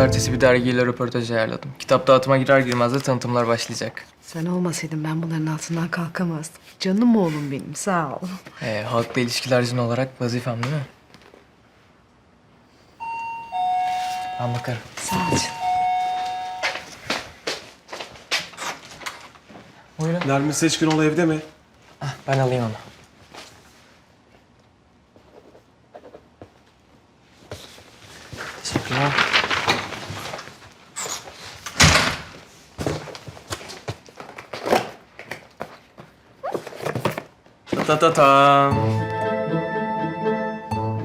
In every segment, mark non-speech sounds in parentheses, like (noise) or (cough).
Ertesi bir dergiyle röportaj ayarladım. Kitap dağıtıma girer girmez de tanıtımlar başlayacak. Sen olmasaydın ben bunların altından kalkamazdım. Canım oğlum benim sağ ol. Ee, halkla ilişkilercin olarak vazifem değil mi? Ben bakarım. Sağ ol canım. Buyurun. Nermin Seçkinoğlu evde mi? Ah, ben alayım onu. Ta ta ta.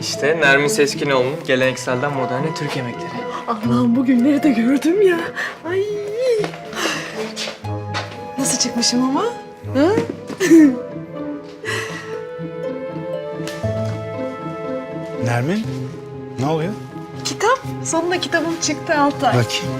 İşte Nermin Seskinoğlu'nun gelenekselden moderne Türk yemekleri. Allah'ım bugünleri de gördüm ya. Ay. Nasıl çıkmışım ama? Ha? (laughs) Nermin, ne oluyor? Kitap. Sonunda kitabım çıktı Altay. Bakayım.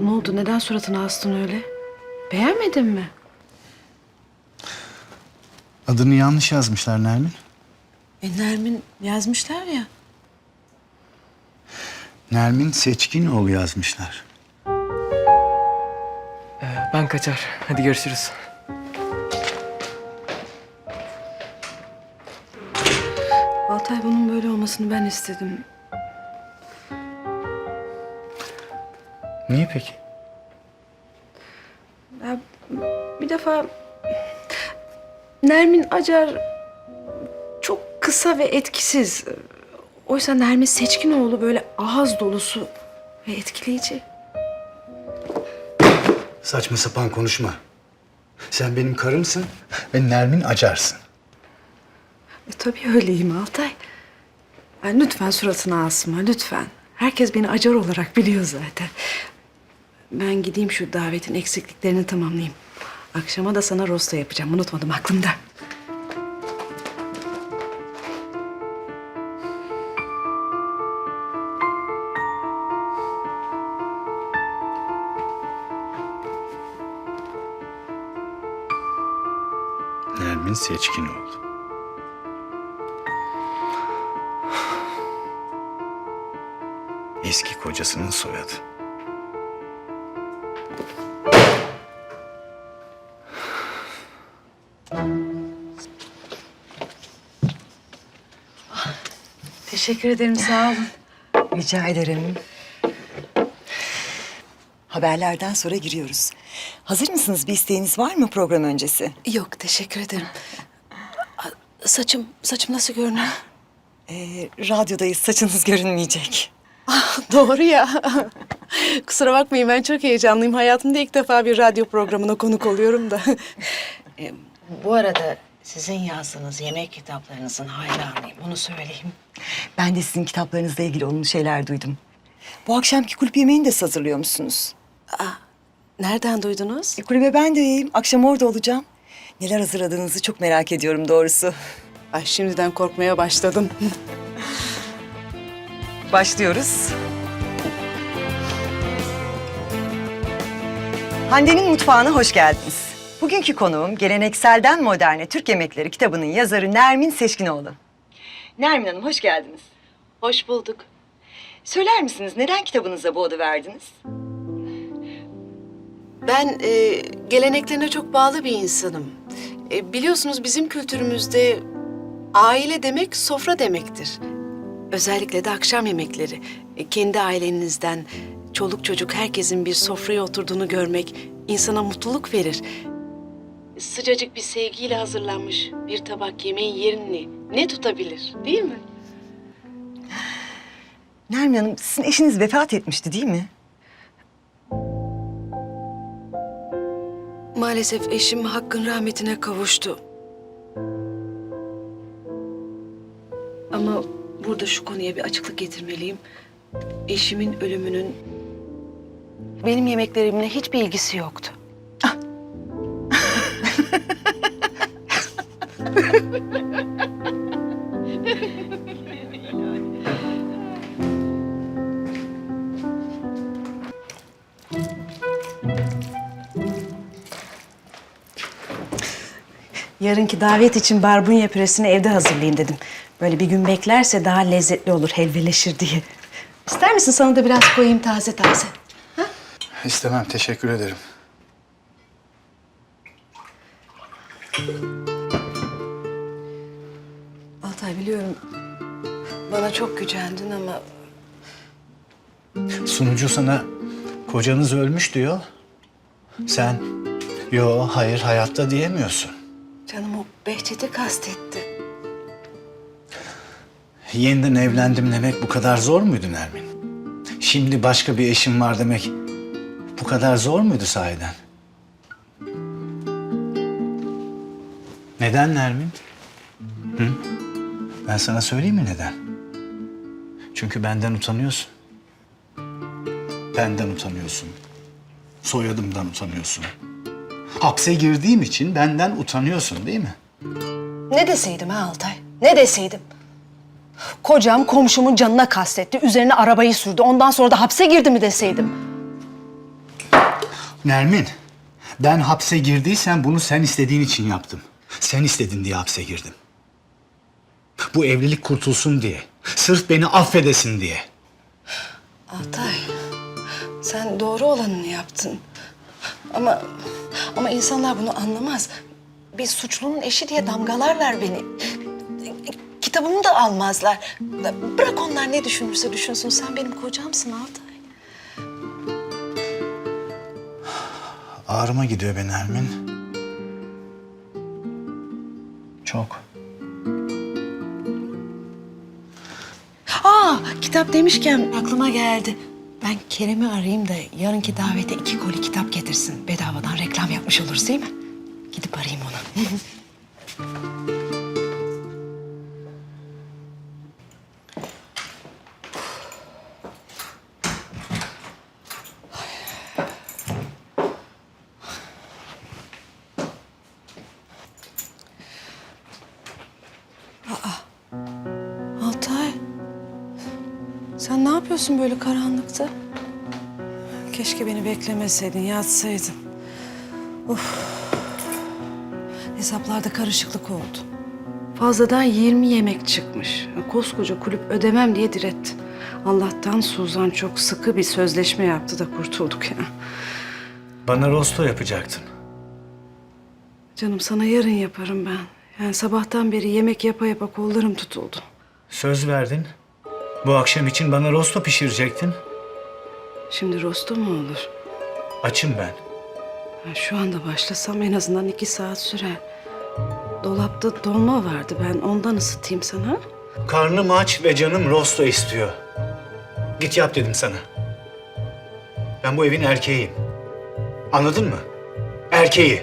Ne oldu? Neden suratını astın öyle? Beğenmedin mi? Adını yanlış yazmışlar Nermin. E Nermin yazmışlar ya. Nermin Seçkinoğlu yazmışlar. Ee, ben kaçar. Hadi görüşürüz. Altay bunun böyle olmasını ben istedim. Niye peki? Defa Nermin Acar çok kısa ve etkisiz. Oysa Nermin Seçkinoğlu böyle ağız dolusu ve etkileyici. Saçma sapan konuşma. Sen benim karımsın ve Nermin Acarsın. E, tabii öyleyim Altay. Ya, lütfen suratına asma, lütfen. Herkes beni Acar olarak biliyor zaten. Ben gideyim şu davetin eksikliklerini tamamlayayım. Akşama da sana rosto yapacağım. Unutmadım aklımda. Nermin Seçkinoğlu. Eski kocasının soyadı. Teşekkür ederim, sağ olun. Rica ederim. Haberlerden sonra giriyoruz. Hazır mısınız? Bir isteğiniz var mı program öncesi? Yok, teşekkür ederim. Saçım, saçım nasıl görünüyor? Ee, radyodayız, saçınız görünmeyecek. Doğru ya. Kusura bakmayın ben çok heyecanlıyım. Hayatımda ilk defa bir radyo programına konuk oluyorum da. E, bu arada sizin yazdığınız yemek kitaplarınızın hayranıyım. Onu söyleyeyim. Ben de sizin kitaplarınızla ilgili olumlu şeyler duydum. Bu akşamki kulüp yemeğini de siz hazırlıyor musunuz? Nereden duydunuz? E, kulübe ben de üyeyim. Akşam orada olacağım. Neler hazırladığınızı çok merak ediyorum doğrusu. Ay şimdiden korkmaya başladım. (laughs) Başlıyoruz. Hande'nin mutfağına hoş geldiniz. Bugünkü konuğum Gelenekselden Moderne Türk Yemekleri kitabının yazarı Nermin Seçkinoğlu. Nermin Hanım hoş geldiniz. Hoş bulduk. Söyler misiniz neden kitabınıza bu adı verdiniz? Ben e, geleneklerine çok bağlı bir insanım. E, biliyorsunuz bizim kültürümüzde aile demek sofra demektir. Özellikle de akşam yemekleri. E, kendi ailenizden, çoluk çocuk herkesin bir sofraya oturduğunu görmek insana mutluluk verir. Sıcacık bir sevgiyle hazırlanmış bir tabak yemeğin yerini ne tutabilir değil mi? Nermin Hanım sizin eşiniz vefat etmişti değil mi? Maalesef eşim hakkın rahmetine kavuştu. Ama burada şu konuya bir açıklık getirmeliyim. Eşimin ölümünün benim yemeklerimle hiçbir ilgisi yoktu. Yarınki davet için barbunya püresini evde hazırlayayım dedim. Böyle bir gün beklerse daha lezzetli olur, helveleşir diye. İster misin sana da biraz koyayım taze taze? İstemem, teşekkür ederim. Altay biliyorum bana çok gücendin ama Sunucu sana kocanız ölmüş diyor. Sen yo hayır hayatta diyemiyorsun. canım o Behçet'i kastetti. Yeniden evlendim demek bu kadar zor muydu Nermin? Şimdi başka bir eşim var demek bu kadar zor muydu sahiden? Neden Nermin? Hı? Ben sana söyleyeyim mi neden? Çünkü benden utanıyorsun. Benden utanıyorsun. Soyadımdan utanıyorsun. Hapse girdiğim için benden utanıyorsun değil mi? Ne deseydim ha Altay? Ne deseydim? Kocam komşumun canına kastetti. Üzerine arabayı sürdü. Ondan sonra da hapse girdi mi deseydim? Nermin, ben hapse girdiysem bunu sen istediğin için yaptım. Sen istedin diye hapse girdim. Bu evlilik kurtulsun diye. Sırf beni affedesin diye. Altay, sen doğru olanını yaptın. Ama ama insanlar bunu anlamaz. Bir suçlunun eşi diye damgalarlar beni. Kitabımı da almazlar. Bırak onlar ne düşünürse düşünsün. Sen benim kocamsın Altay. Ağrıma gidiyor be Nermin. Çok. Aa, kitap demişken aklıma geldi. Ben Kerem'i arayayım da yarınki davete iki koli kitap getirsin. Bedavadan reklam yapmış oluruz değil mi? Gidip arayayım onu. (laughs) Sen ne yapıyorsun böyle karanlıkta? Keşke beni beklemeseydin, yatsaydın. Of. Hesaplarda karışıklık oldu. Fazladan 20 yemek çıkmış. Koskoca kulüp ödemem diye direttin. Allah'tan Suzan çok sıkı bir sözleşme yaptı da kurtulduk ya. Bana rosto yapacaktın. Canım sana yarın yaparım ben. Yani sabahtan beri yemek yapa yapa kollarım tutuldu. Söz verdin. Bu akşam için bana rosto pişirecektin. Şimdi rosto mu olur? Açım ben. Ha, Şu anda başlasam en azından iki saat sürer. Dolapta dolma vardı. Ben ondan ısıtayım sana. Karnım aç ve canım rosto istiyor. Git yap dedim sana. Ben bu evin erkeğiyim. Anladın mı? Erkeği.